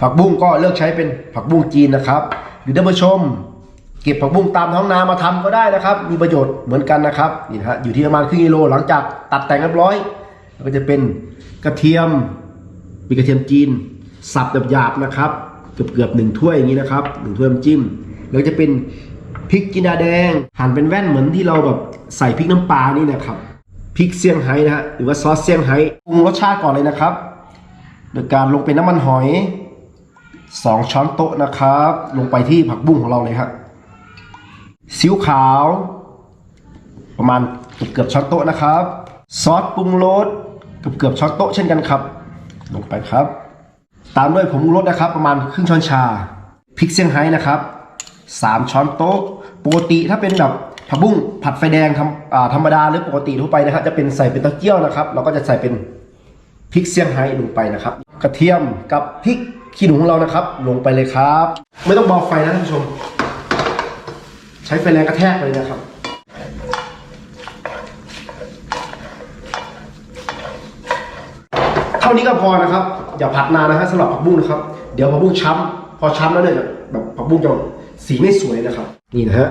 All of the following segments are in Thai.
ผักบุ้งก็เลือกใช้เป็นผักบุ้งจีนนะครับหรือท่านผู้ชม เก็บผักบุ้งตามท้องนามาทำก็ได้นะครับ มีประโยชน์เหมือนกันนะครับนี่นะฮะอยู่ที่ประมาณครึ่งกิโลหลังจากตัดแต่งเรียบร้อยก็จะเป็นกระเทียมมีกระเทียมจีน สับแบบหยาบนะครับ เกือบเกือบหนึ่งถ้วยอย่างนี้นะครับหนึ่งถ้วยน้ำจิ้มแล้วจะเป็นพริกจินดาแดง หั่นเป็นแว่นเหมือนที่เราแบบใส่พริกน้ำปลานี่นะครับพริกเซี่ยงไฮ้นะฮะหรือว่าซอสเซี่ยงไฮ้ปรุงรสชาติก่อนเลยนะครับ โดยการลงเป็นน้ำมันหอย 2ช้อนโต๊ะนะครับ ลงไปที่ผักบุ้งของเราเลยครับซีอิ๊วขาว ประมาณเกือบเกือบช้อนโต๊ะนะครับ ซอสปรุงรสเกือบเกือบช้อนโต๊ะเช่นกันครับ ลงไปครับ ตามด้วยผงปรุงรสนะครับ ประมาณครึ่งช้อนชาพริกเซี่ยงไฮ้นะครับ3ช้อนโต๊ะปกติถ้าเป็นแบบผักบุ้งผัดไฟแดงทำธรรมดาหรือปกติทั่วไปนะครับจะเป็นใส่เป็นต้าเจี้ยวนะครับ เราก็จะใส่เป็นพริกเซี่ยงไฮ้ลงไปนะครับ กระเทียมกับพริก ขี้หนูของเรานะครับ ลงไปเลยครับ ไม่ต้องเบาไฟนะท่านผู้ชม ใช้ไฟแรงกระแทกเลยนะครับเท่านี้ก็พอนะครับ อย่าผัดนานนะฮะสำหรับผักบุ้งนะครับ เดี๋ยวผักบุ้งช้ำพอช้ำแล้วเนี่ยแบบผักบุ้งจะสีไม่สวยนะครับ นี่นะฮะ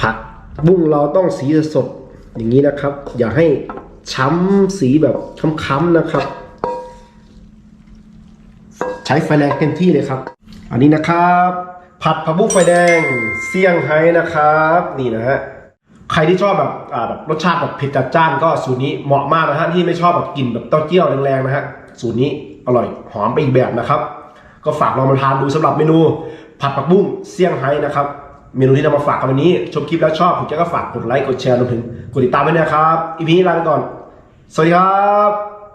ผักบุ้งเราต้องสีสดอย่างนี้นะครับ อย่าให้ช้ำสีแบบค้ำๆนะครับ ใช้ไฟแรงเต็มที่เลยครับ อันนี้นะครับ ผัดผักบุ้งไฟแดงเซี่ยงไฮ้นะครับ นี่นะฮะใครที่ชอบแบบอ่าแบบรสชาติแบบเผ็ดจัดจ้านก็สูตรนี้เหมาะมากนะฮะที่ไม่ชอบแบบกลิ่นแบบเต้าเจี้ยวแรงๆนะฮะสูตรนี้อร่อยหอมไปอีกแบบนะครับ ก็ฝากลองมาทานดูสำหรับเมนู ผัดผักบุ้งเซี่ยงไฮ้นะครับเมนูที่นำมาฝากกันวันนี้ ชมคลิปแล้วชอบผมจะก็ฝากกดไลค์กดแชร์รวมถึงกดติดตามไว้นะครับอีพีนี้ลาไปก่อน สวัสดีครับ